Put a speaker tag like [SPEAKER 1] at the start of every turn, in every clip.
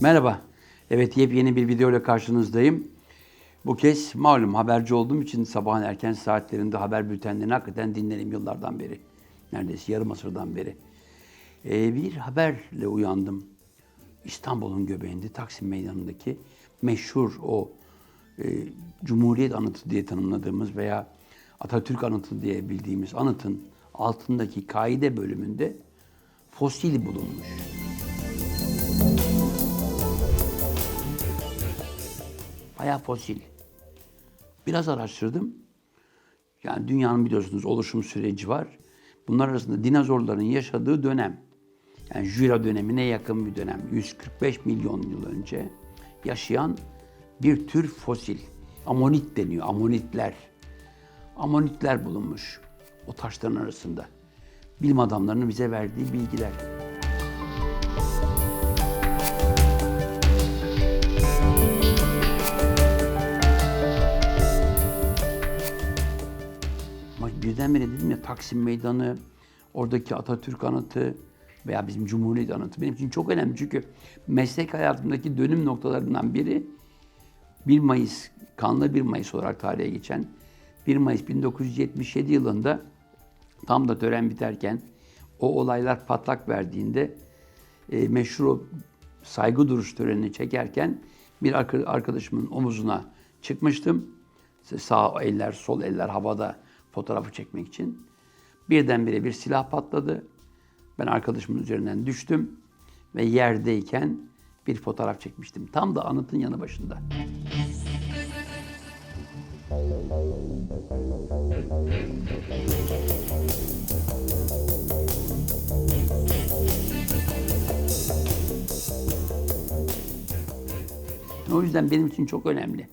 [SPEAKER 1] Merhaba. Evet yepyeni bir video ile karşınızdayım. Bu kez malum haberci olduğum için sabahın erken saatlerinde haber bültenlerini hakikaten dinlerim yıllardan beri. Neredeyse yarım asırdan beri. Ee, bir haberle uyandım. İstanbul'un göbeğinde Taksim Meydanı'ndaki meşhur o e, Cumhuriyet anıtı diye tanımladığımız veya Atatürk anıtı diye bildiğimiz anıtın altındaki kaide bölümünde fosil bulunmuş. Bayağı fosil. Biraz araştırdım. Yani dünyanın biliyorsunuz oluşum süreci var. Bunlar arasında dinozorların yaşadığı dönem. Yani Jura dönemine yakın bir dönem. 145 milyon yıl önce yaşayan bir tür fosil. Amonit deniyor, amonitler. Amonitler bulunmuş o taşların arasında. Bilim adamlarının bize verdiği bilgiler. Ama birdenbire dedim ya Taksim Meydanı, oradaki Atatürk anıtı veya bizim Cumhuriyet anıtı benim için çok önemli. Çünkü meslek hayatımdaki dönüm noktalarından biri 1 Mayıs, kanlı 1 Mayıs olarak tarihe geçen 1 Mayıs 1977 yılında tam da tören biterken o olaylar patlak verdiğinde e, meşhur o saygı duruş törenini çekerken bir arka- arkadaşımın omuzuna çıkmıştım. Sağ eller, sol eller havada fotoğrafı çekmek için. Birdenbire bir silah patladı. Ben arkadaşımın üzerinden düştüm ve yerdeyken bir fotoğraf çekmiştim. Tam da anıtın yanı başında. O yüzden benim için çok önemli.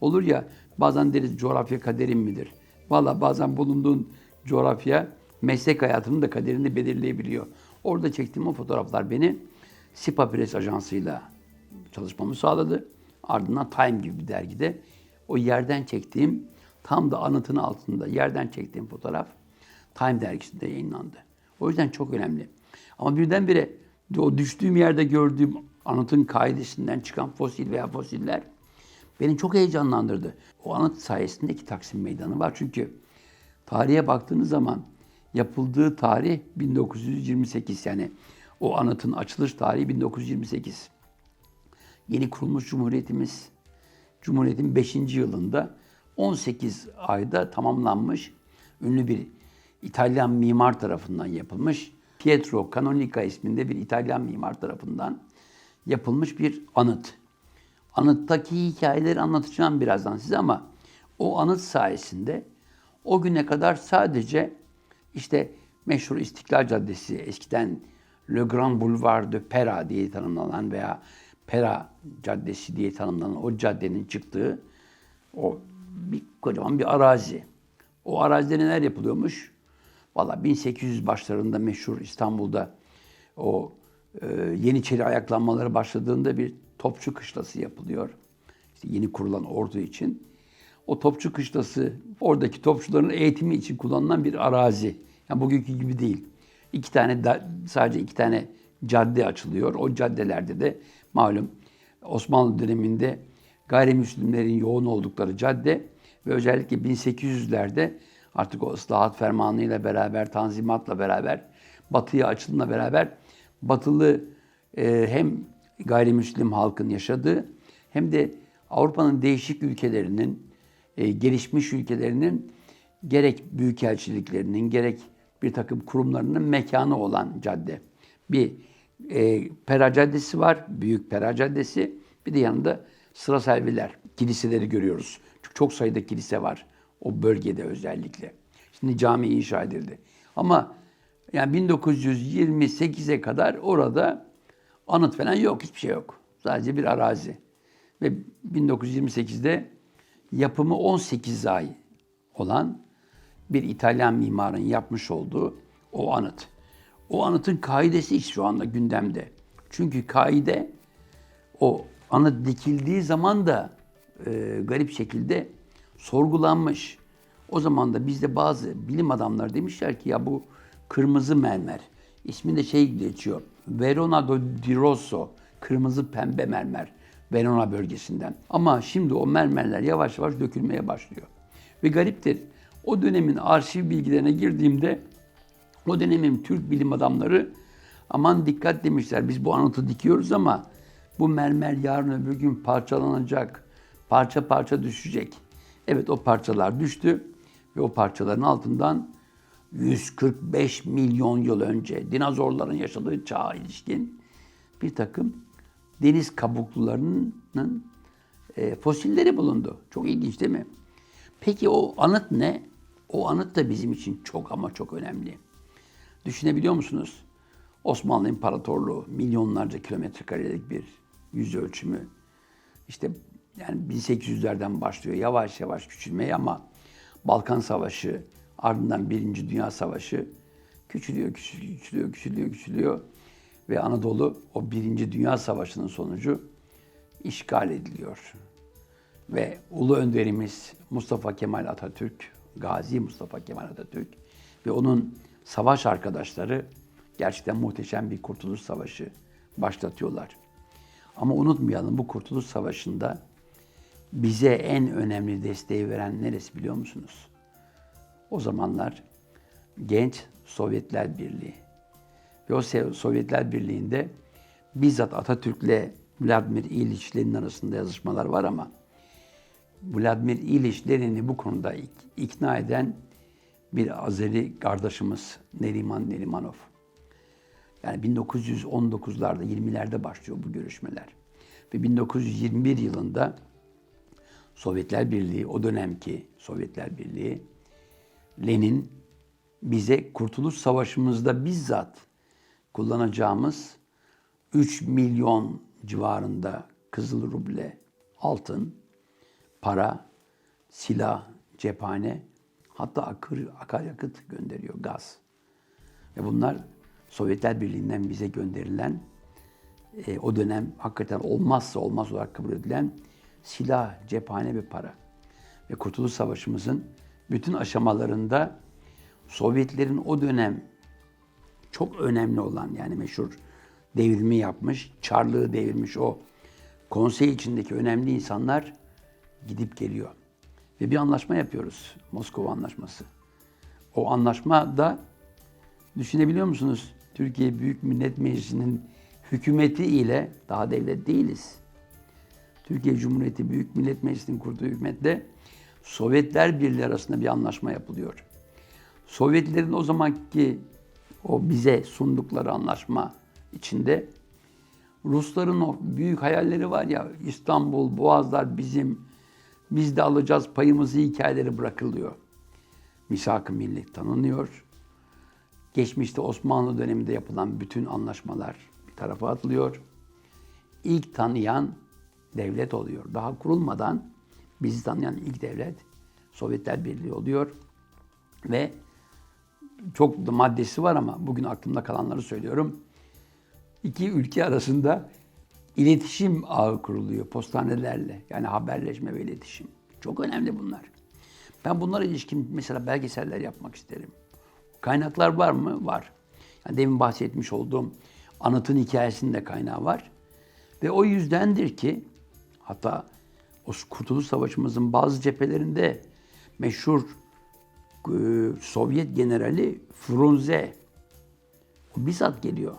[SPEAKER 1] Olur ya bazen deriz coğrafya kaderim midir? Valla bazen bulunduğun coğrafya meslek hayatının da kaderini belirleyebiliyor. Orada çektiğim o fotoğraflar beni Sipa Press Ajansı'yla çalışmamı sağladı. Ardından Time gibi bir dergide o yerden çektiğim tam da anıtın altında yerden çektiğim fotoğraf Time dergisinde yayınlandı. O yüzden çok önemli. Ama birdenbire o düştüğüm yerde gördüğüm anıtın kaidesinden çıkan fosil veya fosiller beni çok heyecanlandırdı. O anıt sayesinde ki Taksim Meydanı var. Çünkü tarihe baktığınız zaman yapıldığı tarih 1928 yani o anıtın açılış tarihi 1928. Yeni kurulmuş Cumhuriyetimiz Cumhuriyet'in 5. yılında 18 ayda tamamlanmış ünlü bir İtalyan mimar tarafından yapılmış Pietro Canonica isminde bir İtalyan mimar tarafından yapılmış bir anıt. Anıttaki hikayeleri anlatacağım birazdan size ama o anıt sayesinde o güne kadar sadece işte meşhur İstiklal Caddesi, eskiden Le Grand Boulevard de Pera diye tanımlanan veya Pera Caddesi diye tanımlanan o caddenin çıktığı o bir kocaman bir arazi. O arazide neler yapılıyormuş? Valla 1800 başlarında meşhur İstanbul'da o e, Yeniçeri ayaklanmaları başladığında bir topçu kışlası yapılıyor. İşte yeni kurulan ordu için. O topçu kışlası oradaki topçuların eğitimi için kullanılan bir arazi. Yani bugünkü gibi değil. İki tane da- sadece iki tane cadde açılıyor. O caddelerde de malum Osmanlı döneminde gayrimüslimlerin yoğun oldukları cadde ve özellikle 1800'lerde artık o ıslahat fermanıyla beraber, tanzimatla beraber, batıya açılımla beraber batılı e, hem gayrimüslim halkın yaşadığı hem de Avrupa'nın değişik ülkelerinin, e, gelişmiş ülkelerinin gerek büyükelçiliklerinin gerek bir takım kurumlarının mekanı olan cadde. Bir e, Pera Caddesi var, Büyük Pera Caddesi. Bir de yanında sıra selviler, kiliseleri görüyoruz. Çünkü çok sayıda kilise var o bölgede özellikle. Şimdi cami inşa edildi. Ama yani 1928'e kadar orada anıt falan yok, hiçbir şey yok. Sadece bir arazi. Ve 1928'de yapımı 18 ay olan bir İtalyan mimarın yapmış olduğu o anıt. O anıtın kaidesi şu anda gündemde. Çünkü kaide o anıt dikildiği zaman da e, garip şekilde sorgulanmış. O zaman da bizde bazı bilim adamları demişler ki ya bu kırmızı mermer. İsmi de şey geçiyor. Verona di Rosso. Kırmızı pembe mermer. Verona bölgesinden. Ama şimdi o mermerler yavaş yavaş dökülmeye başlıyor. Ve gariptir. O dönemin arşiv bilgilerine girdiğimde o dönemin Türk bilim adamları aman dikkat demişler biz bu anıtı dikiyoruz ama bu mermer yarın öbür gün parçalanacak. Parça parça düşecek. Evet o parçalar düştü ve o parçaların altından 145 milyon yıl önce dinozorların yaşadığı çağa ilişkin bir takım deniz kabuklularının e, fosilleri bulundu. Çok ilginç değil mi? Peki o anıt ne? O anıt da bizim için çok ama çok önemli. Düşünebiliyor musunuz? Osmanlı İmparatorluğu milyonlarca kilometre karelik bir yüz ölçümü. İşte yani 1800'lerden başlıyor yavaş yavaş küçülmeye ama Balkan Savaşı, ardından Birinci Dünya Savaşı küçülüyor, küçülüyor, küçülüyor, küçülüyor, küçülüyor. Ve Anadolu o Birinci Dünya Savaşı'nın sonucu işgal ediliyor. Ve ulu önderimiz Mustafa Kemal Atatürk, Gazi Mustafa Kemal Atatürk ve onun savaş arkadaşları gerçekten muhteşem bir kurtuluş savaşı başlatıyorlar. Ama unutmayalım bu kurtuluş savaşında bize en önemli desteği veren neresi biliyor musunuz? O zamanlar genç Sovyetler Birliği. Ve o Sovyetler Birliği'nde bizzat Atatürk'le Vladimir İliç arasında yazışmalar var ama Vladimir İliç Lenin'i bu konuda ikna eden bir Azeri kardeşimiz Neriman Nerimanov. Yani 1919'larda, 20'lerde başlıyor bu görüşmeler. Ve 1921 yılında Sovyetler Birliği, o dönemki Sovyetler Birliği, Lenin bize Kurtuluş Savaşımızda bizzat kullanacağımız 3 milyon civarında kızıl ruble altın, para, silah, cephane, hatta akır, akaryakıt gönderiyor, gaz. Ve bunlar Sovyetler Birliği'nden bize gönderilen, e, o dönem hakikaten olmazsa olmaz olarak kabul edilen silah, cephane ve para. Ve Kurtuluş Savaşımızın bütün aşamalarında Sovyetlerin o dönem çok önemli olan yani meşhur devrimi yapmış, Çarlığı devirmiş o konsey içindeki önemli insanlar gidip geliyor. Ve bir anlaşma yapıyoruz. Moskova Anlaşması. O anlaşma da düşünebiliyor musunuz? Türkiye Büyük Millet Meclisi'nin hükümeti ile daha devlet değiliz. Türkiye Cumhuriyeti Büyük Millet Meclisi'nin kurduğu hükümetle Sovyetler Birliği arasında bir anlaşma yapılıyor. Sovyetlerin o zamanki o bize sundukları anlaşma içinde Rusların o büyük hayalleri var ya İstanbul, Boğazlar bizim, biz de alacağız payımızı hikayeleri bırakılıyor. Misak-ı millet tanınıyor. Geçmişte Osmanlı döneminde yapılan bütün anlaşmalar bir tarafa atılıyor. İlk tanıyan devlet oluyor. Daha kurulmadan bizi tanıyan ilk devlet Sovyetler Birliği oluyor. Ve çok da maddesi var ama bugün aklımda kalanları söylüyorum. İki ülke arasında iletişim ağı kuruluyor postanelerle. Yani haberleşme ve iletişim. Çok önemli bunlar. Ben bunlara ilişkin mesela belgeseller yapmak isterim. Kaynaklar var mı? Var. Yani demin bahsetmiş olduğum anıtın hikayesinde kaynağı var. Ve o yüzdendir ki hatta o Kurtuluş Savaşımızın bazı cephelerinde meşhur Sovyet generali Frunze bizzat geliyor.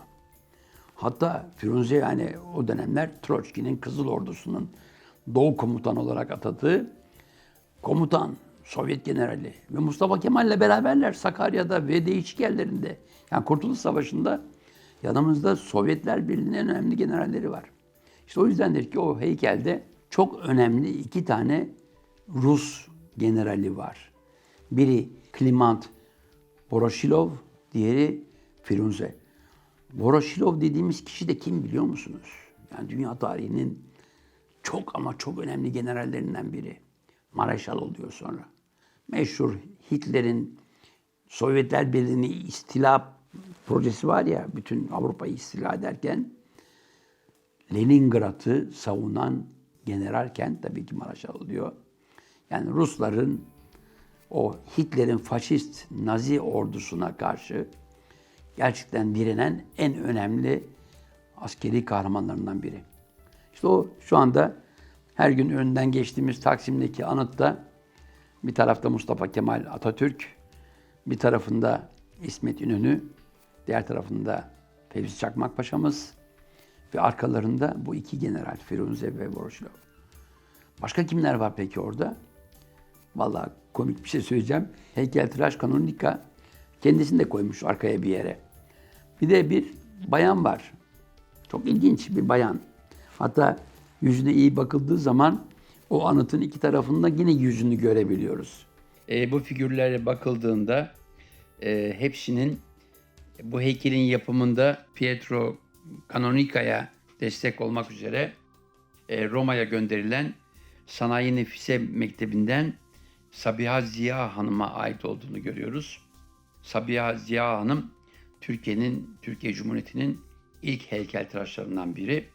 [SPEAKER 1] Hatta Frunze yani o dönemler Troçki'nin Kızıl Ordusu'nun Doğu komutan olarak atadığı komutan, Sovyet generali ve Mustafa Kemal'le beraberler Sakarya'da ve değişik yerlerinde. Yani Kurtuluş Savaşı'nda yanımızda Sovyetler Birliği'nin en önemli generalleri var. İşte o yüzdendir ki o heykelde çok önemli iki tane Rus generali var. Biri Klimant Voroshilov, diğeri Firunze. Voroshilov dediğimiz kişi de kim biliyor musunuz? Yani dünya tarihinin çok ama çok önemli generallerinden biri. Mareşal oluyor sonra. Meşhur Hitler'in Sovyetler Birliği'ni istila projesi var ya, bütün Avrupa'yı istila ederken Leningrad'ı savunan generalken tabii ki Maraşal oluyor. Yani Rusların o Hitler'in faşist Nazi ordusuna karşı gerçekten direnen en önemli askeri kahramanlarından biri. İşte o şu anda her gün önünden geçtiğimiz Taksim'deki anıtta bir tarafta Mustafa Kemal Atatürk, bir tarafında İsmet İnönü, diğer tarafında Fevzi Çakmak Paşa'mız ve arkalarında bu iki general Firunze ve Voroshilov. Başka kimler var peki orada? Vallahi komik bir şey söyleyeceğim. Heykeltıraş Kanonika kendisini de koymuş arkaya bir yere. Bir de bir bayan var. Çok ilginç bir bayan. Hatta yüzüne iyi bakıldığı zaman o anıtın iki tarafında yine yüzünü görebiliyoruz. E, bu figürlere bakıldığında e, hepsinin bu heykelin yapımında Pietro Canonica'ya destek olmak üzere e, Roma'ya gönderilen Sanayi Nefise Mektebi'nden Sabiha Ziya Hanım'a ait olduğunu görüyoruz. Sabiha Ziya Hanım Türkiye'nin, Türkiye Cumhuriyeti'nin ilk heykeltıraşlarından biri.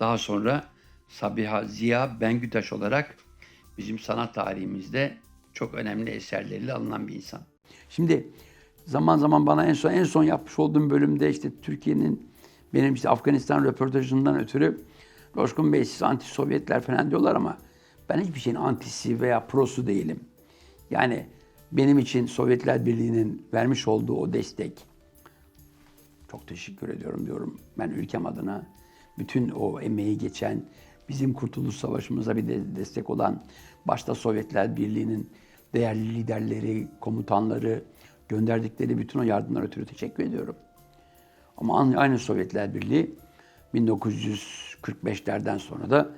[SPEAKER 1] Daha sonra Sabiha Ziya Bengütaş olarak bizim sanat tarihimizde çok önemli eserleriyle alınan bir insan. Şimdi zaman zaman bana en son en son yapmış olduğum bölümde işte Türkiye'nin benim işte Afganistan röportajından ötürü Coşkun Bey siz anti Sovyetler falan diyorlar ama ben hiçbir şeyin antisi veya prosu değilim. Yani benim için Sovyetler Birliği'nin vermiş olduğu o destek çok teşekkür ediyorum diyorum. Ben ülkem adına bütün o emeği geçen, bizim Kurtuluş Savaşımıza bir de destek olan başta Sovyetler Birliği'nin değerli liderleri, komutanları gönderdikleri bütün o yardımlar ötürü teşekkür ediyorum. Ama aynı Sovyetler Birliği 1945'lerden sonra da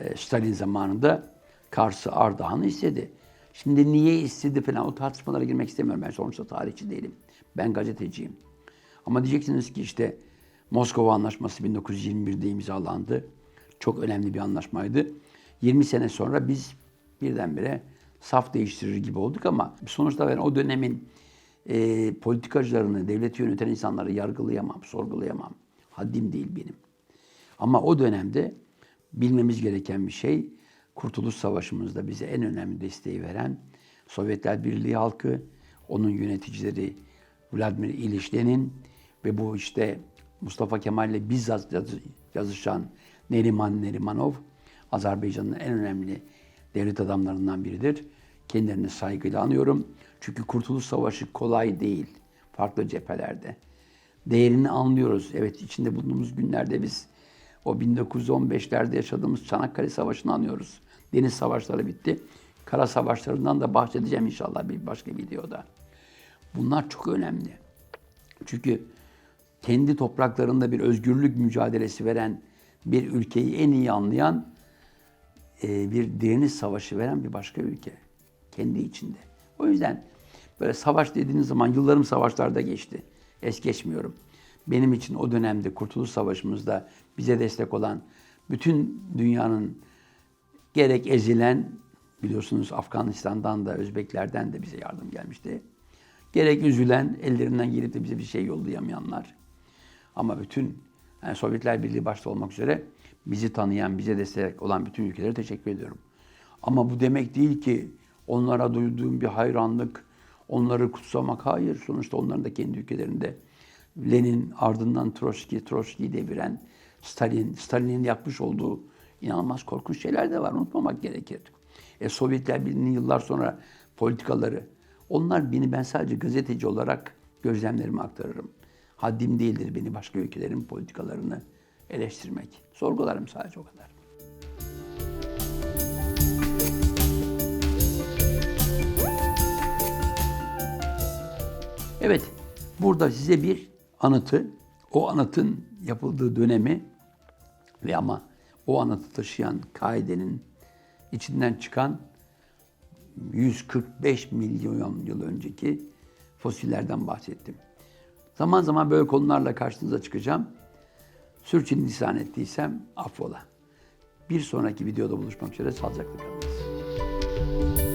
[SPEAKER 1] e, Stalin zamanında Kars'ı Ardahan'ı istedi. Şimdi niye istedi falan o tartışmalara girmek istemiyorum. Ben sonuçta tarihçi değilim. Ben gazeteciyim. Ama diyeceksiniz ki işte Moskova Anlaşması 1921'de imzalandı. Çok önemli bir anlaşmaydı. 20 sene sonra biz birdenbire saf değiştirir gibi olduk ama sonuçta ben o dönemin e, politikacılarını, devleti yöneten insanları yargılayamam, sorgulayamam. Haddim değil benim. Ama o dönemde bilmemiz gereken bir şey, Kurtuluş Savaşı'mızda bize en önemli desteği veren Sovyetler Birliği halkı, onun yöneticileri Vladimir İliç Lenin ve bu işte Mustafa Kemal ile bizzat yazışan Neriman Nerimanov, Azerbaycan'ın en önemli devlet adamlarından biridir. Kendilerini saygıyla anıyorum. Çünkü Kurtuluş Savaşı kolay değil. Farklı cephelerde. Değerini anlıyoruz. Evet içinde bulunduğumuz günlerde biz o 1915'lerde yaşadığımız Çanakkale Savaşı'nı anıyoruz. Deniz savaşları bitti. Kara savaşlarından da bahsedeceğim inşallah bir başka videoda. Bunlar çok önemli. Çünkü kendi topraklarında bir özgürlük mücadelesi veren bir ülkeyi en iyi anlayan e, bir direniş savaşı veren bir başka ülke. Kendi içinde. O yüzden böyle savaş dediğiniz zaman yıllarım savaşlarda geçti. Es geçmiyorum. Benim için o dönemde Kurtuluş Savaşımızda bize destek olan bütün dünyanın gerek ezilen biliyorsunuz Afganistan'dan da Özbeklerden de bize yardım gelmişti. Gerek üzülen ellerinden gelip de bize bir şey yollayamayanlar. Ama bütün yani Sovyetler Birliği başta olmak üzere bizi tanıyan, bize destek olan bütün ülkelere teşekkür ediyorum. Ama bu demek değil ki onlara duyduğum bir hayranlık, onları kutsamak. Hayır, sonuçta onların da kendi ülkelerinde Lenin ardından Troçki, Troçki'yi deviren Stalin, Stalin'in yapmış olduğu inanılmaz korkunç şeyler de var. Unutmamak gerekir. E, Sovyetler Birliği'nin yıllar sonra politikaları, onlar beni ben sadece gazeteci olarak gözlemlerimi aktarırım. Haddim değildir beni başka ülkelerin politikalarını eleştirmek. Sorgularım sadece o kadar. Evet, burada size bir anıtı, o anıtın yapıldığı dönemi ve ama o anıtı taşıyan kaidenin içinden çıkan 145 milyon yıl önceki fosillerden bahsettim. Zaman zaman böyle konularla karşınıza çıkacağım. Sürçülisan ettiysem affola. Bir sonraki videoda buluşmak üzere sağlıcakla kalınız.